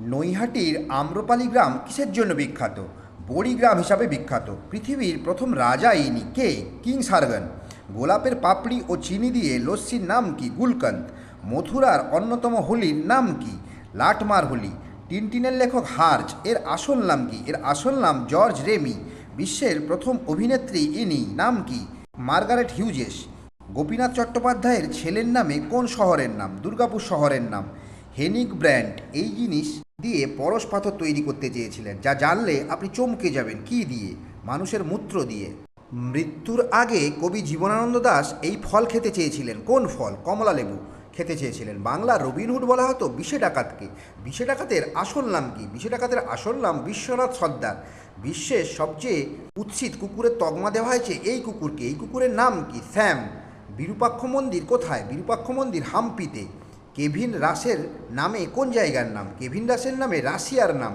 নৈহাটির আম্রপালি গ্রাম কিসের জন্য বিখ্যাত? বড়ি গ্রাম হিসাবে বিখ্যাত। পৃথিবীর প্রথম রাজা ইনি কে? King Sargon. গোলাপের পাপড়ি ও চিনি দিয়ে লস্যির নাম কি গুলকন্দ? মথুরার অন্যতম হোলির নাম কি লাটমার হোলি? টিনটিনের লেখক হার্জ। এর আসল নাম কি? এর আসল নাম জর্জ রেমি। বিশ্বের প্রথম অভিনেত্রী ইনি। নাম কি? Margaret Hughes. গোপীনাথ চট্টোপাধ্যায়ের ছেলের নামে কোন শহরের নাম? দুর্গাপুর শহরের নাম। হেনিক ব্র্যান্ড এই জিনিস দিয়ে পরশ পাথর তৈরি করতে চেয়েছিলেন, যা জানলে আপনি চমকে যাবেন, কি দিয়ে? মানুষের মূত্র দিয়ে। মৃত্যুর আগে কবি জীবনানন্দ দাস এই ফল খেতে চেয়েছিলেন। কোন ফল? কমলা লেবু খেতে চেয়েছিলেন। বাংলা রবিনহুড বলা হতো বিশে ডাকাতকে। বিশে ডাকাতের আসল নাম কি? বিশে ডাকাতের আসল নাম বিশ্বনাথ সর্দার। বিশ্বের সবচেয়ে উৎসিত কুকুরের তগমা দেওয়া হয়েছে এই কুকুরকে। এই কুকুরের নাম কি? স্যাম। বিরূপাক্ষ মন্দির কোথায়? বিরূপাক্ষ মন্দির হাম্পিতে। কেভিন রাসের নামে কোন জায়গার নাম? কেভিন রাসের নামে রাশিয়ার নাম।